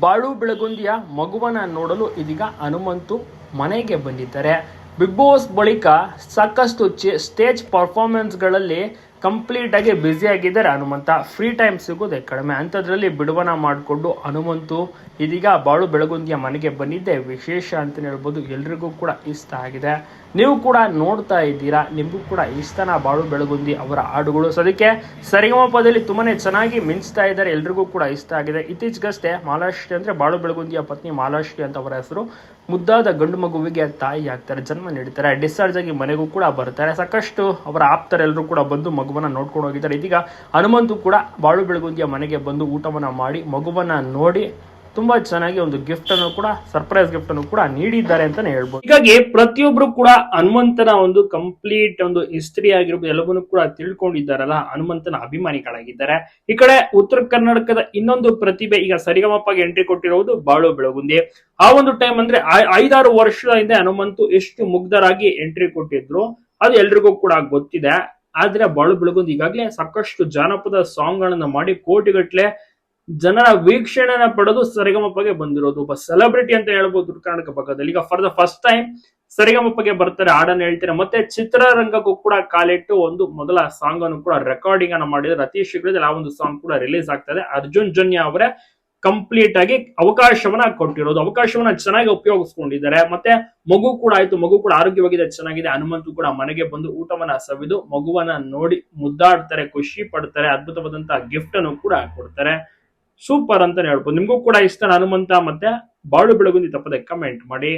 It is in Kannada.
ಬಾಳು ಬೆಳಗುಂದಿಯ ಮಗುವನ ನೋಡಲು ಇದೀಗ ಹನುಮಂತು ಮನೆಗೆ ಬಂದಿದ್ದಾರೆ. ಬಿಗ್ ಬಾಸ್ ಬಳಿಕ ಸಾಕಷ್ಟು ಚೆ- ಸ್ಟೇಜ್ ಪರ್ಫಾರ್ಮೆನ್ಸ್ಗಳಲ್ಲಿ ಕಂಪ್ಲೀಟ್ ಆಗಿ ಬ್ಯುಸಿ ಆಗಿದ್ದಾರೆ. ಹನುಮಂತ ಫ್ರೀ ಟೈಮ್ ಸಿಗೋದೇ ಕಡಿಮೆ. ಅಂಥದ್ರಲ್ಲಿ ಬಿಡುವನ ಮಾಡಿಕೊಂಡು ಹನುಮಂತು, ಇದೀಗ ಬಾಳು ಬೆಳಗುಂದಿಯ ಮನೆಗೆ ಬಂದಿದ್ದೆ. ವಿಶೇಷ ಅಂತಲೇ ಹೇಳ್ಬೋದು, ಎಲ್ರಿಗೂ ಕೂಡ ಇಷ್ಟ ಆಗಿದೆ. ನೀವು ಕೂಡ ನೋಡ್ತಾ ಇದ್ದೀರಾ, ನಿಮಗೂ ಕೂಡ ಇಷ್ಟನ ಬಾಳು ಬೆಳಗುಂದಿ ಅವರ ಹಾಡುಗಳು? ಸದ್ಯಕ್ಕೆ ಸರಿಗಮಪದಲ್ಲಿ ತುಂಬಾನೇ ಚೆನ್ನಾಗಿ ಮಿಂಚ್ತಾ ಇದ್ದಾರೆ. ಎಲ್ರಿಗೂ ಕೂಡ ಇಷ್ಟ ಆಗಿದೆ. ಇತ್ತೀಚೆಗಷ್ಟೇ ಮಾಲಾಶ್ರೀ ಅಂದ್ರೆ ಬಾಳು ಬೆಳಗುಂದಿಯ ಪತ್ನಿ ಮಾಲಾಶ್ರೀ ಅಂತ ಅವರ ಹೆಸರು. ಮುದ್ದಾದ ಗಂಡು ಮಗುವಿಗೆ ತಾಯಿ ಆಗ್ತಾರೆ ಜನ್ಮ ನೀಡ್ತಾರೆ. ಡಿಸ್ಚಾರ್ಜ್ ಆಗಿ ಮನೆಗೂ ಕೂಡ ಬರ್ತಾರೆ. ಸಾಕಷ್ಟು ಅವರ ಆಪ್ತರೆಲ್ಲರೂ ಕೂಡ ಬಂದು ಮಗುವನ್ನ ನೋಡ್ಕೊಂಡು ಹೋಗಿದ್ದಾರೆ. ಇದೀಗ ಹನುಮಂತು ಕೂಡ ಬಾಳು ಬೆಳಗುಂದಿಯ ಮನೆಗೆ ಬಂದು ಊಟವನ್ನ ಮಾಡಿ ಮಗುವನ್ನ ನೋಡಿ ತುಂಬಾ ಚೆನ್ನಾಗಿ ಒಂದು ಗಿಫ್ಟ್ ಅನ್ನು ಕೂಡ ಸರ್ಪ್ರೈಸ್ ಗಿಫ್ಟ್ ಅನ್ನು ಕೂಡ ನೀಡಿದ್ದಾರೆ ಅಂತಾನೆ ಹೇಳ್ಬೋದು. ಹೀಗಾಗಿ ಪ್ರತಿಯೊಬ್ರು ಕೂಡ ಹನುಮಂತನ ಒಂದು ಕಂಪ್ಲೀಟ್ ಒಂದು ಹಿಸ್ಟ್ರಿ ಆಗಿರ್ಬೋದು, ಎಲ್ಲವನ್ನೂ ಕೂಡ ತಿಳ್ಕೊಂಡಿದ್ದಾರಲ್ಲ, ಹನುಮಂತನ ಅಭಿಮಾನಿಗಳಾಗಿದ್ದಾರೆ. ಈ ಕಡೆ ಉತ್ತರ ಕರ್ನಾಟಕದ ಇನ್ನೊಂದು ಪ್ರತಿಭೆ ಈಗ ಸರಿಗಮಪ್ಪಗೆ ಎಂಟ್ರಿ ಕೊಟ್ಟಿರುವುದು ಬಾಳು ಬೆಳಗುಂದಿ ಆ ಒಂದು ಟೈಮ್ ಅಂದ್ರೆ ಐದಾರು ವರ್ಷದ ಹಿಂದೆ ಹನುಮಂತು ಎಷ್ಟು ಮುಗ್ಧರಾಗಿ ಎಂಟ್ರಿ ಕೊಟ್ಟಿದ್ರು, ಅದು ಎಲ್ರಿಗೂ ಕೂಡ ಗೊತ್ತಿದೆ. ಆದ್ರೆ ಬಾಳು ಬೆಳಗೊಂದು ಈಗಾಗಲೇ ಸಾಕಷ್ಟು ಜಾನಪದ ಸಾಂಗ್ ಗಳನ್ನ ಮಾಡಿ ಕೋಟಿಗಟ್ಲೆ ಜನರ ವೀಕ್ಷಣೆನ ಪಡೆದು ಸರಿಗಮಪ್ಪಗೆ ಬಂದಿರೋದು. ಒಬ್ಬ ಸೆಲೆಬ್ರಿಟಿ ಅಂತ ಹೇಳ್ಬೋದು ಕರ್ನಾಟಕ ಪಕ್ಕದಲ್ಲಿ ಈಗ ಫಾರ್ ದ ಫಸ್ಟ್ ಟೈಮ್ ಸರಿಗಮಪ್ಪಗೆ ಬರ್ತಾರೆ, ಹಾಡನ್ನು ಹೇಳ್ತಾರೆ. ಮತ್ತೆ ಚಿತ್ರರಂಗಕ್ಕೂ ಕೂಡ ಕಾಲಿಟ್ಟು ಒಂದು ಮೊದಲ ಸಾಂಗ್ ಅನ್ನು ಕೂಡ ರೆಕಾರ್ಡಿಂಗ್ ಅನ್ನ ಮಾಡಿದ್ರೆ ಅತಿ ಶೀಘ್ರದಲ್ಲಿ ಆ ಒಂದು ಸಾಂಗ್ ಕೂಡ ರಿಲೀಸ್ ಆಗ್ತದೆ ಅರ್ಜುನ್ ಜನ್ಯ ಅವರೇ ಕಂಪ್ಲೀಟ್ ಆಗಿ ಅವಕಾಶವನ್ನ ಕೊಟ್ಟಿರೋದು. ಅವಕಾಶವನ್ನ ಚೆನ್ನಾಗಿ ಉಪಯೋಗಿಸ್ಕೊಂಡಿದ್ದಾರೆ. ಮತ್ತೆ ಮಗು ಕೂಡ ಆಯ್ತು. ಮಗು ಕೂಡ ಆರೋಗ್ಯವಾಗಿದೆ ಚೆನ್ನಾಗಿದೆ. ಹನುಮಂತು ಕೂಡ ಮನೆಗೆ ಬಂದು ಊಟವನ್ನ ಸವಿದು ಮಗುವನ್ನ ನೋಡಿ ಮುದ್ದಾಡ್ತಾರೆ, ಖುಷಿ ಪಡ್ತಾರೆ ಅದ್ಭುತವಾದಂತಹ ಗಿಫ್ಟ್ ಅನ್ನು ಕೂಡ ಕೊಡ್ತಾರೆ. ಸೂಪರ್ ಅಂತಾನೆ ಹೇಳ್ಬೋದು. ನಿಮಗೂ ಕೂಡ ಇಷ್ಟ ಹನುಮಂತ, ಮತ್ತೆ ಬಾಳು ಬೆಳಗುಂದಿ ತಪ್ಪದೆ ಕಮೆಂಟ್ ಮಾಡಿ.